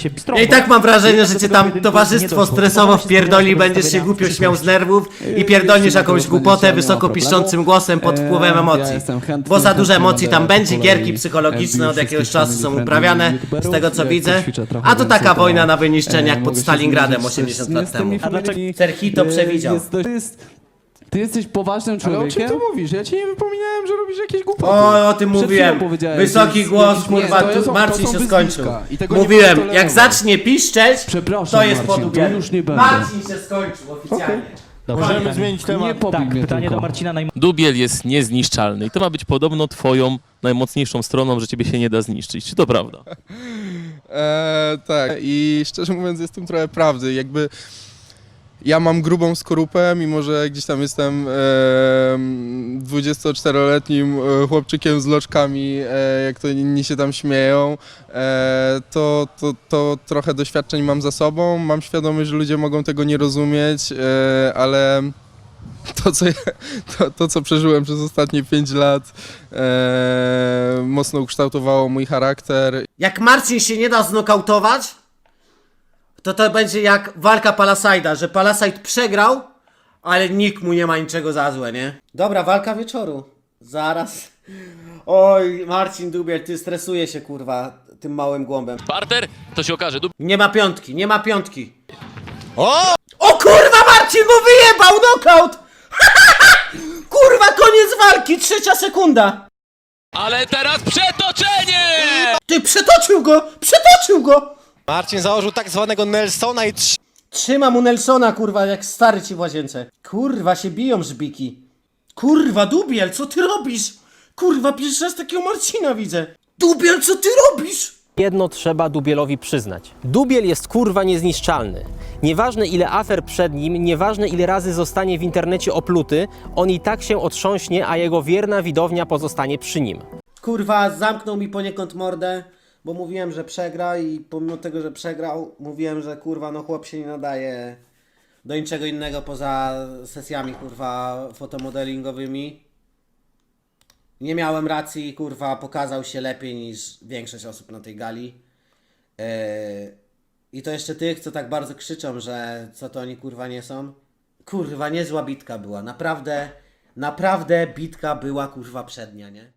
się Ja i tak mam wrażenie, że cię tam towarzystwo stresowo wpierdoli, będziesz się głupio śmiał z nerwów i pierdolisz jeśli jakąś głupotę wysoko piszczącym głosem pod Eee, wpływem emocji. Bo za duże chętnie emocji tam będzie, gierki psychologiczne od jakiegoś czasu są uprawiane, z tego co Jak widzę. A to taka wojna na wyniszczenie jak mogę pod Stalingradem zmierzyć 80 z- lat temu. family- Serhito e, przewidział. Ty jesteś poważnym Ale o czym człowiekiem? ty mówisz? Ja ci nie wypominałem, że robisz jakieś głupoty. O, o tym Przed mówiłem. Wysoki głos, jakiś- kurwa, Nie, to tu są- Marcin to są się skończył. wyzwiska i tego nie Mówiłem, jak zacznie piszczeć, Przepraszam, to jest Marcin, podubierny. to już nie będę. Marcin się skończył oficjalnie. Możemy zmienić temat. Nie pobij Tak, mnie pytanie tylko. do Marcina Najmana. Dubiel jest niezniszczalny i to ma być podobno twoją najmocniejszą stroną, że ciebie się nie da zniszczyć. Czy to prawda? Eee, tak, i szczerze mówiąc jest w tym trochę prawdy. Jakby ja mam grubą skorupę, mimo że gdzieś tam jestem em, 24-letnim e, chłopczykiem z loczkami, e, jak to inni się tam śmieją, e, to, to, to trochę doświadczeń mam za sobą. Mam świadomość, że ludzie mogą tego nie rozumieć, e, ale to co, ja, to, to, co przeżyłem przez ostatnie 5 lat, e, mocno ukształtowało mój charakter Jak Marcin się nie da znokautować, to to będzie jak walka Palasajda, że Palasajt przegrał, ale nikt mu nie ma niczego za złe, nie? Dobra, walka wieczoru. Zaraz. Oj, Marcin Dubiel, ty stresuje się, kurwa, tym małym głąbem. Parter, to się okaże. Dubiel Nie ma piątki, nie ma piątki. O! O kurwa, Marcin mu wyjebał knockout! kurwa, koniec walki, trzecia sekunda. Ale teraz przetoczenie! Ty, przetoczył go, przetoczył go! Marcin założył tak zwanego Nelsona i trz... Trzyma mu Nelsona, kurwa, jak stary ci w łazience. Kurwa, się biją żbiki. Kurwa, Dubiel, co ty robisz? Kurwa, pierwszy raz takiego Marcina widzę. Dubiel, co ty robisz? Jedno trzeba Dubielowi przyznać. Dubiel jest kurwa niezniszczalny. Nieważne ile afer przed nim, nieważne ile razy zostanie w internecie opluty, on i tak się otrząśnie, a jego wierna widownia pozostanie przy nim. Kurwa, zamknął mi poniekąd mordę, bo mówiłem, że przegra i pomimo tego, że przegrał, mówiłem, że kurwa, no chłop się nie nadaje do niczego innego poza sesjami, kurwa, fotomodelingowymi. Nie miałem racji, kurwa, pokazał się lepiej niż większość osób na tej gali. Yy, I to jeszcze tych, co tak bardzo krzyczą, że co to oni kurwa nie są. Kurwa, niezła bitka była. Naprawdę, naprawdę bitka była kurwa przednia, nie?